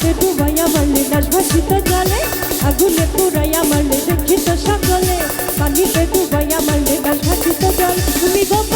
পানিতে ডুবাইয়া মারলে লাশ ভাসিত জলে, আগুনে পুরাইয়া মারলে দেখে তো সকলে। পানিতে ডুবাইয়া মারলে লাশ ভাসিত জল। তুমি গোপনে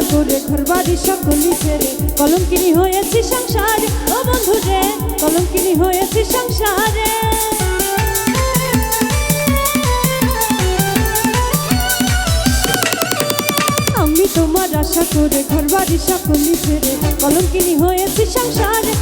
আশা করে ঘর বাড়ি সকলি ছেড়ে কলঙ্কিনি হয়েছি সংসারে। ও বন্ধু রে, কলঙ্কিনি হয়েছি সংসারে। আমি তোমার আশা করে ঘর সকলি ছেড়ে কলঙ্কিনি হয়েছি সংসারে।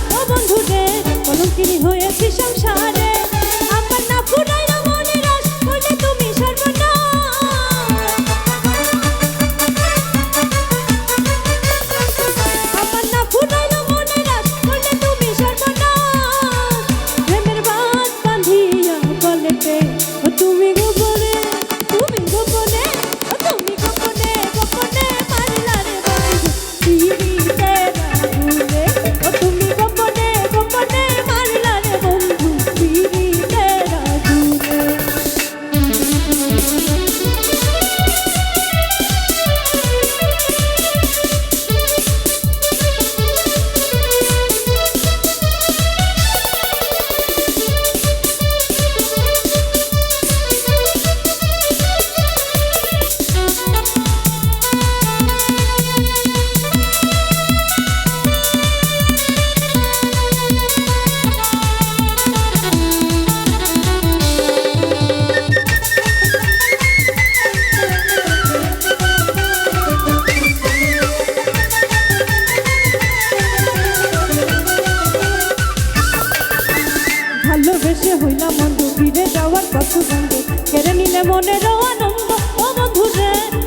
ফিরে যাওয়ার কত বন্ধ কেড়ে নিলে মনের আনন্দ, ও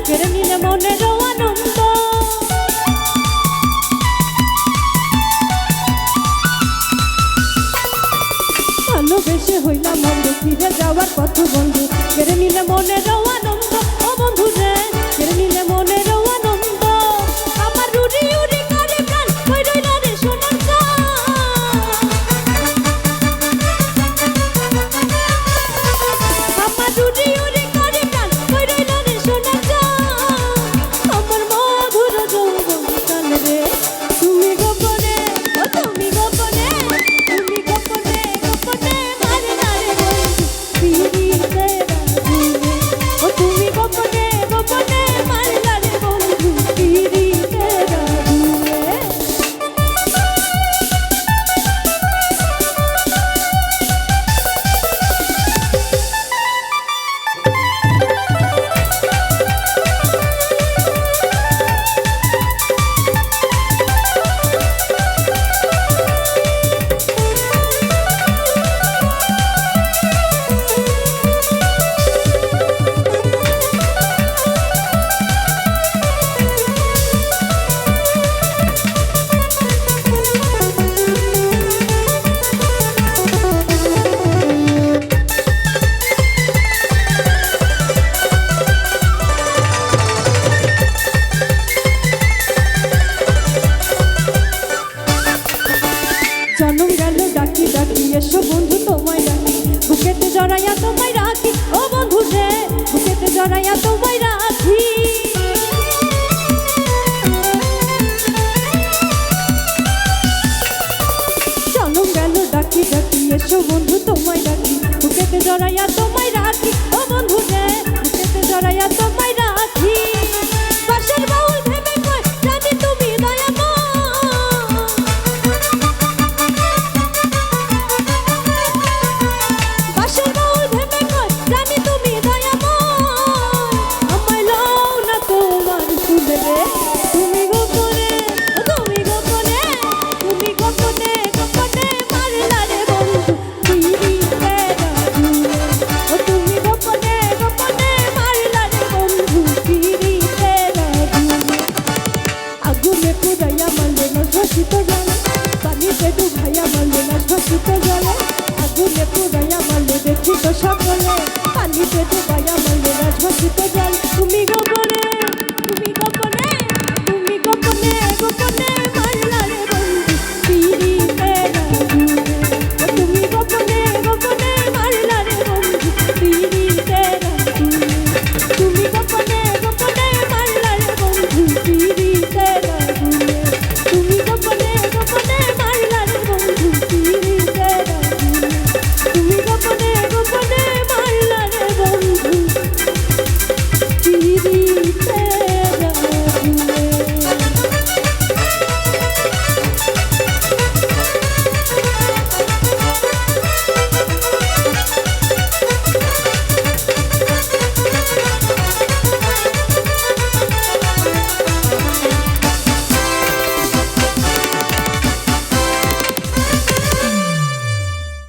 কেড়ে নিলে মনের আনন্দ। ভালোবেসে হইলাম বন্ধু, ফিরে যাওয়ার কত বন্ধু, কেড়ে নিলে মনের জড়াইয়া তোমায় রাখি। ও বন্ধু রে বুকেতে জড়াইয়া তোমায় রাখি। চলো গেল ডাকি ডাকি, এসো বন্ধু তোমায় ডাকি। বুকেতে জড়াইয়া ফুরাইয়া মানবে না শোষিত জলে। পানিতে ডুবাইয়া মানবে না শোষিত জলে। আগুনে ফুরাইয়া মানবে দেখিত সকলে। পানিতে ডুবাইয়া মানবে না শোষিত জল। তুমি গোপনে তুমি গোপনে